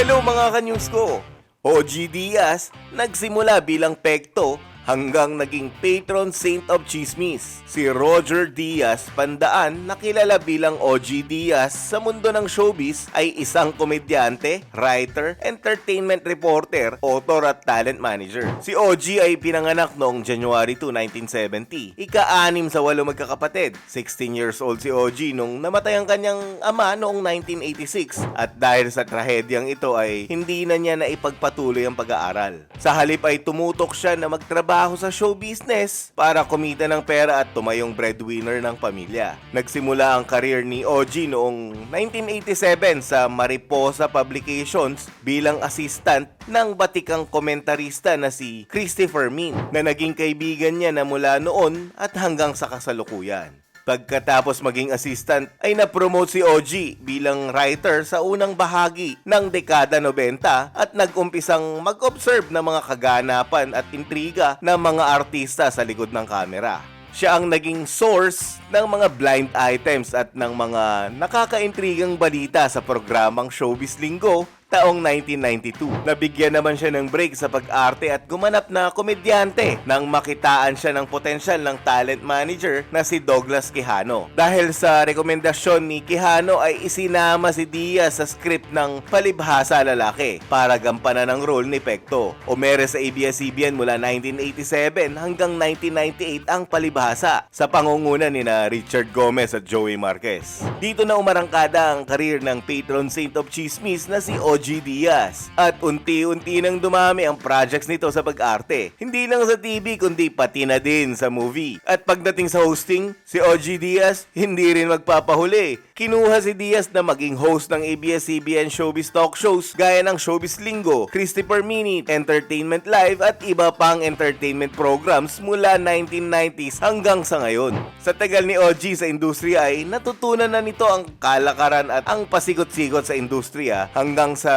Hello mga kanyus ko! OG Diaz nagsimula bilang pekto hanggang naging patron saint of chismis. Si Roger Diaz Pandaan na kilala bilang OG Diaz sa mundo ng showbiz ay isang komedyante, writer, entertainment reporter, author at talent manager. Si OG ay pinanganak noong January 2, 1970. Ika-anim sa walo magkakapatid. 16 years old si OG nung namatay ang kanyang ama noong 1986 at dahil sa trahedyang ito ay hindi na niya naipagpatuloy ang pag-aaral. Sa halip ay tumutok siya na magtrabaho sa show business para kumita ng pera at tumayong breadwinner ng pamilya. Nagsimula ang career ni OG noong 1987 sa Mariposa Publications bilang assistant ng batikang komentarista na si Christopher Min na naging kaibigan niya na mula noon at hanggang sa kasalukuyan. Pagkatapos maging assistant ay na-promote si OG bilang writer sa unang bahagi ng dekada 90 at nag-umpisang mag-observe ng mga kaganapan at intriga ng mga artista sa likod ng kamera. Siya ang naging source ng mga blind items at ng mga nakakaintrigang balita sa programang Showbiz Linggo taong 1992. Nabigyan naman siya ng break sa pag-arte at gumanap na komedyante nang makitaan siya ng potensyal ng talent manager na si Douglas Quijano. Dahil sa rekomendasyon ni Quijano ay isinama si Diaz sa script ng Palibhasa Lalaki para gampanan ang role ni Pekto. Umere sa ABS-CBN mula 1987 hanggang 1998 ang Palibhasa sa pangunguna ni na Richard Gomez at Joey Marquez. Dito na umarangkada ang karir ng patron saint of chismis na si OG Diaz. At unti-unti nang dumami ang projects nito sa pag-arte. Hindi lang sa TV kundi pati na din sa movie. At pagdating sa hosting, si OG Diaz hindi rin magpapahuli. Kinuha si Diaz na maging host ng ABS-CBN Showbiz Talk Shows gaya ng Showbiz Linggo, Christopher Minute, Entertainment Live at iba pang entertainment programs mula 1990s hanggang sa ngayon. Sa tagal ni OG sa industriya ay natutunan na nito ang kalakaran at ang pasikot-sikot sa industriya hanggang sa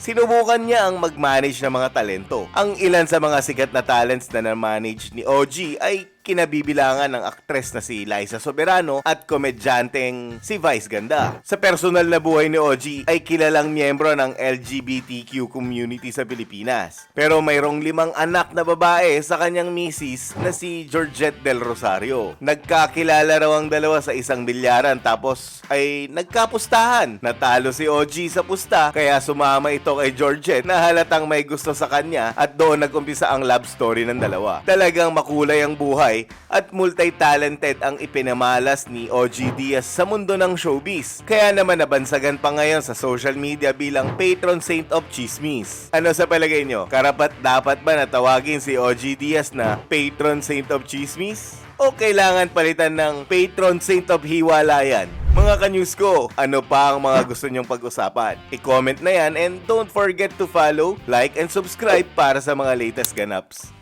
sinubukan niya ang mag-manage ng mga talento. Ang ilan sa mga sikat na talents na na-manage ni OG ay kinabibilangan ng aktres na si Liza Soberano at komedyanteng si Vice Ganda. Sa personal na buhay ni OG ay kilalang miyembro ng LGBTQ community sa Pilipinas. Pero mayroong limang anak na babae sa kanyang misis na si Georgette Del Rosario. Nagkakilala raw ang dalawa sa isang bilyaran tapos ay nagkapustahan. Natalo si OG sa pusta kaya sumama ito kay Georgette na halatang may gusto sa kanya at doon nag-umpisa ang love story ng dalawa. Talagang makulay ang buhay at multi-talented ang ipinamalas ni OG Diaz sa mundo ng showbiz. Kaya naman nabansagan pa ngayon sa social media bilang patron saint of chismis. Ano sa palagay nyo? Karapat dapat ba natawagin si OG Diaz na patron saint of chismis? O kailangan palitan ng patron saint of hiwalayan? Mga kanyus ko, ano pa ang mga gusto nyong pag-usapan? I-comment na yan and don't forget to follow, like, and subscribe para sa mga latest ganaps.